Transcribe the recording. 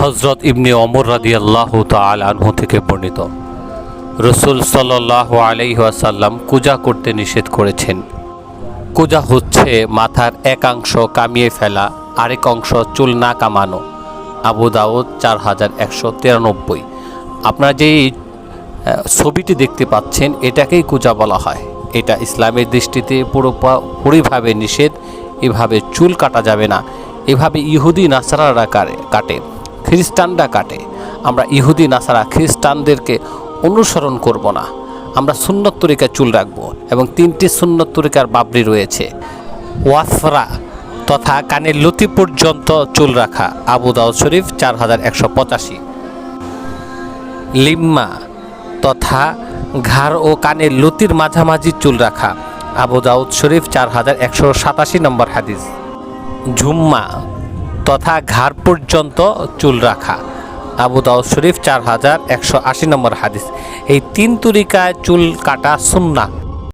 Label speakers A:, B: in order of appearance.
A: হজরত ইবনে অমর রাদি আল্লাহ তাল আনহু থেকে বর্ণিত। রসুল সাল্লাহ আলাইহাসাল্লাম কুজা করতে নিষেধ করেছেন। কুজা হচ্ছে মাথার একাংশ কামিয়ে ফেলা, আরেক অংশ চুল না কামানো। আবু দাউদ চার হাজার একশো তিরানব্বই। আপনারা যেই ছবিটি দেখতে পাচ্ছেন, এটাকেই কুজা বলা হয়। এটা ইসলামের দৃষ্টিতে পুরো পুরোভাবে নিষেধ, এভাবে চুল কাটা যাবে না। এভাবে ইহুদি, নাসারারা কাটে কাটে। খ্রিস্টানরা কাটে। আমরা ইহুদি, নাসারা খ্রিস্টানদেরকে অনুসরণ করব না। আমরা সুন্নত তরিকায় চুল রাখব এবং তিনটি সুন্নত তরিকার বাবরি রয়েছে। ওয়াসরা তথা কানের লতি পর্যন্ত চুল রাখা। আবু দাউদ শরীফ, চার হাজার একশো পঁচাশি। লিম্মা তথা ঘাড় ও কানের লতির মাঝামাঝি চুল রাখা। আবু দাউদ শরীফ, চার হাজার একশো সাতাশি নম্বর হাদিস। ঝুম্মা তথা ঘাড় পর্যন্ত চুল রাখা। আবু দাউদ শরীফ, চার হাজার একশো আশি নম্বর হাদিস। এই তিন তুরিকায় চুল কাটা সুন্না